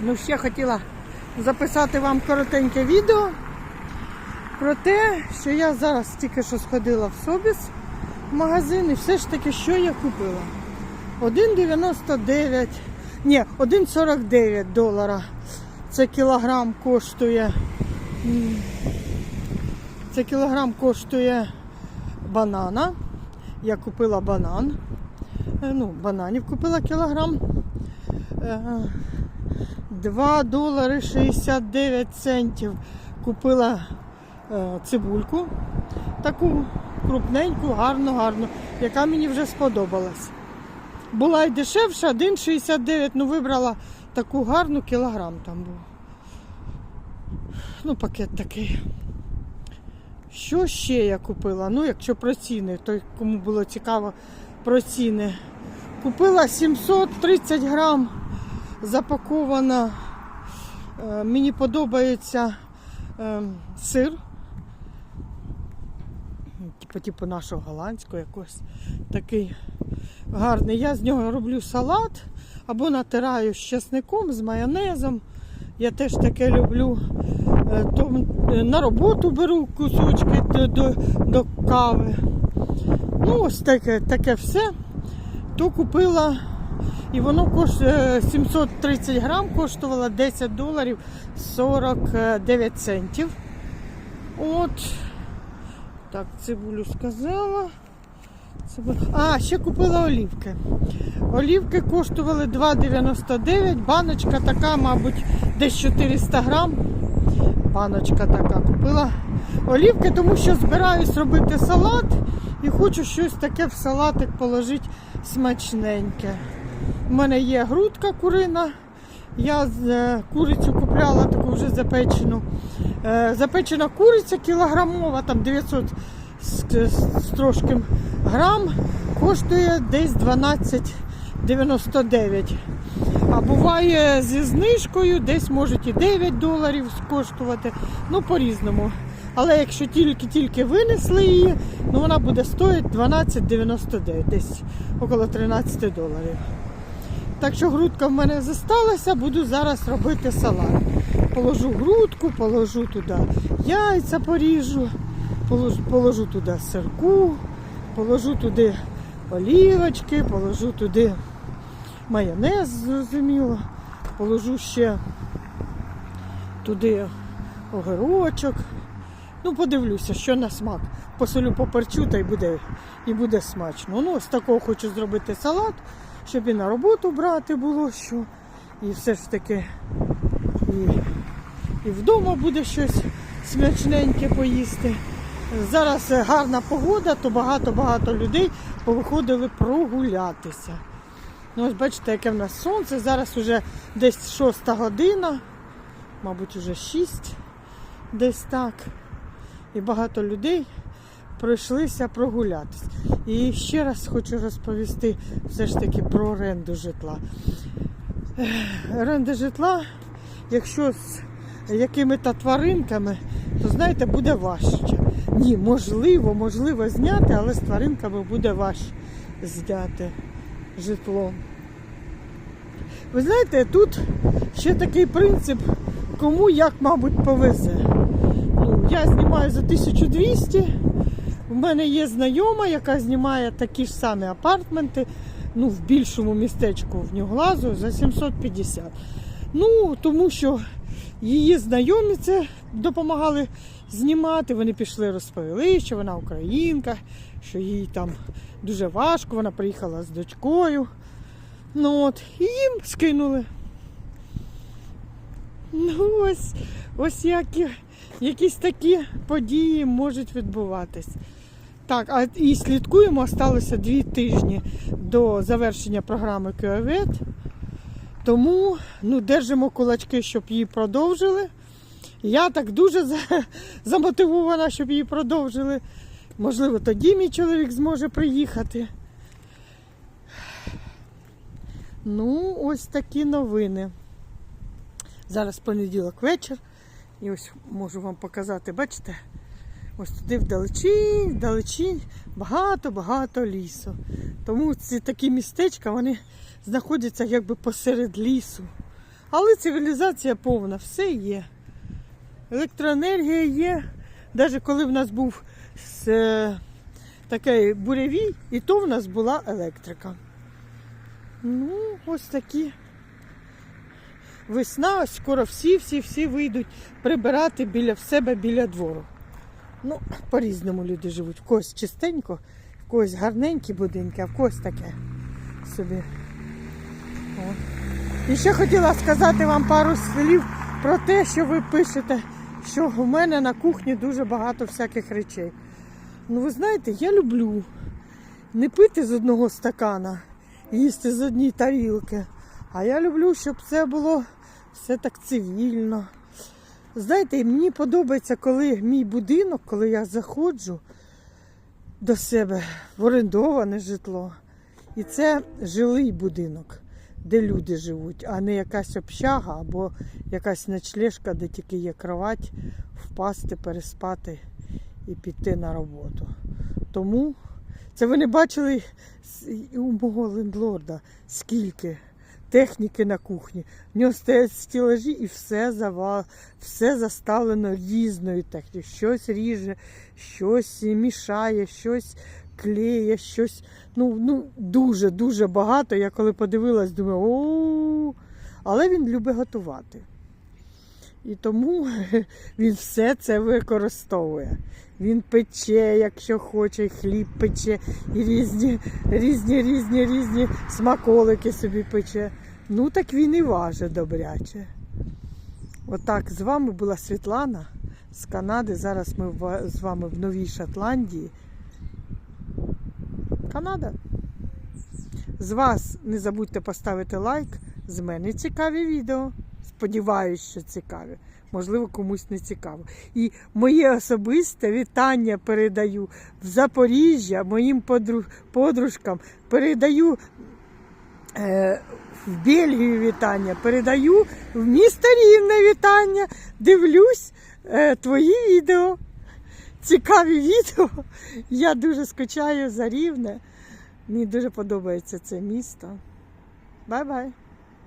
Ну, ще хотіла записати вам коротеньке відео про те, що я зараз тільки що сходила в Собіс в магазин і все ж таки, що я купила? 1,99, ні, 1,49 долара. Це кілограм коштує. Це кілограм коштує банана. Я купила банан. Е, Ну, бананів купила кілограм. Е, 2 долари 69 центів купила е, цибульку. Таку крупненьку, гарну, гарну, яка мені вже сподобалась. Була й дешевша, 1,69, ну вибрала таку гарну кілограм там був. Ну, пакет такий. Що ще я купила? Ну, якщо про ціни, то кому було цікаво про ціни. Купила 730 грам запакована. Е, Мені подобається е, сир. Типу, типу нашого голландського якогось такий гарний. Я з нього роблю салат або натираю з чесником, з майонезом. Я теж таке люблю. Е, То на роботу беру кусочки до, до, до кави. Ну, ось таке, таке все. То купила і воно коштує 730 грам, коштувало 10 доларів 49 центів. От. Так, цибулю сказала. А, ще купила олівки. Олівки коштували 2,99. Баночка така, мабуть, десь 400 грам. Баночка така купила олівки, тому що збираюсь робити салат і хочу щось таке в салатик положити смачненьке. У мене є грудка курина. Я е, курицю купляла таку вже запечену. Е, Запечена куриця кілограмова, там 900 з, трошким грам, коштує десь 12,99. А буває зі знижкою, десь можуть і 9 доларів коштувати. Ну, по-різному. Але якщо тільки-тільки винесли її, ну вона буде стоїти 12,99, десь около 13 доларів. Так що грудка в мене зосталася, буду зараз робити салат. Положу грудку, положу туди яйця поріжу, положу, положу туди сирку, положу туди олівочки, положу туди майонез, зрозуміло, положу ще туди огірочок. Ну, подивлюся, що на смак. Посолю поперчу та й буде, і буде смачно. Ну, з такого хочу зробити салат, щоб і на роботу брати було що. І все ж таки і, і вдома буде щось смачненьке поїсти. Зараз гарна погода, то багато-багато людей повиходили прогулятися. Ну, ось бачите, яке в нас сонце. Зараз вже десь шоста година, мабуть, вже шість, десь так. І багато людей пройшлися прогулятися. І ще раз хочу розповісти все ж таки про оренду житла. Оренда житла, якщо з якими-то тваринками, то знаєте, буде важче. Ні, можливо, можливо зняти, але з тваринками буде важче зняти житло. Ви знаєте, тут ще такий принцип, кому як, мабуть, повезе. Ну, я знімаю за 1200. У мене є знайома, яка знімає такі ж самі апартменти, ну, в більшому містечку в Нюглазу за 750. Ну, тому що її знайомі це допомагали знімати. Вони пішли, розповіли, що вона українка, що їй там дуже важко, вона приїхала з дочкою. Ну от, і їм скинули. Ну ось, ось які, якісь такі події можуть відбуватись. Так, а і слідкуємо, осталося дві тижні до завершення програми Кіовет. Тому ну, держимо кулачки, щоб її продовжили. Я так дуже за- замотивована, щоб її продовжили. Можливо, тоді мій чоловік зможе приїхати. Ну, ось такі новини. Зараз понеділок вечір. І ось можу вам показати, бачите? Ось туди вдалечінь, вдалечінь багато-багато лісу. Тому ці такі містечка вони знаходяться якби посеред лісу. Але цивілізація повна, все є. Електроенергія є. Навіть коли в нас був е, такий буревій, і то в нас була електрика. Ну, ось такі. Весна, скоро всі-всі-всі вийдуть прибирати біля в себе біля двору. Ну, по-різному люди живуть. В когось чистенько, в когось гарненькі будинки, а в когось таке собі. О. І ще хотіла сказати вам пару слів про те, що ви пишете, що в мене на кухні дуже багато всяких речей. Ну, ви знаєте, я люблю не пити з одного стакана, їсти з однієї тарілки. А я люблю, щоб це було все так цивільно. Знаєте, мені подобається, коли мій будинок, коли я заходжу до себе в орендоване житло. І це жилий будинок, де люди живуть, а не якась общага або якась ночлежка, де тільки є кровать, впасти, переспати і піти на роботу. Тому це ви не бачили у мого лендлорда, скільки техніки на кухні. В нього стоять стілажі і все завал, все заставлено різною технікою. Щось ріже, щось мішає, щось клеє, щось. Ну, ну дуже дуже багато. Я коли подивилась, думаю, о, але він любить готувати. І тому він все це використовує. Він пече, якщо хоче, хліб пече, і різні, різні, різні, різні смаколики собі пече. Ну так він і важить добряче. Отак з вами була Світлана з Канади. Зараз ми з вами в Новій Шотландії. Канада. З вас не забудьте поставити лайк. З мене цікаві відео. Сподіваюсь, що цікаві. Можливо, комусь не цікаво. І моє особисте вітання передаю в Запоріжжя моїм подру- подружкам. Передаю е, в Бельгію вітання, передаю в місто Рівне вітання. Дивлюсь е, твої відео. Цікаві відео. Я дуже скучаю за Рівне. Мені дуже подобається це місто. Бай-бай!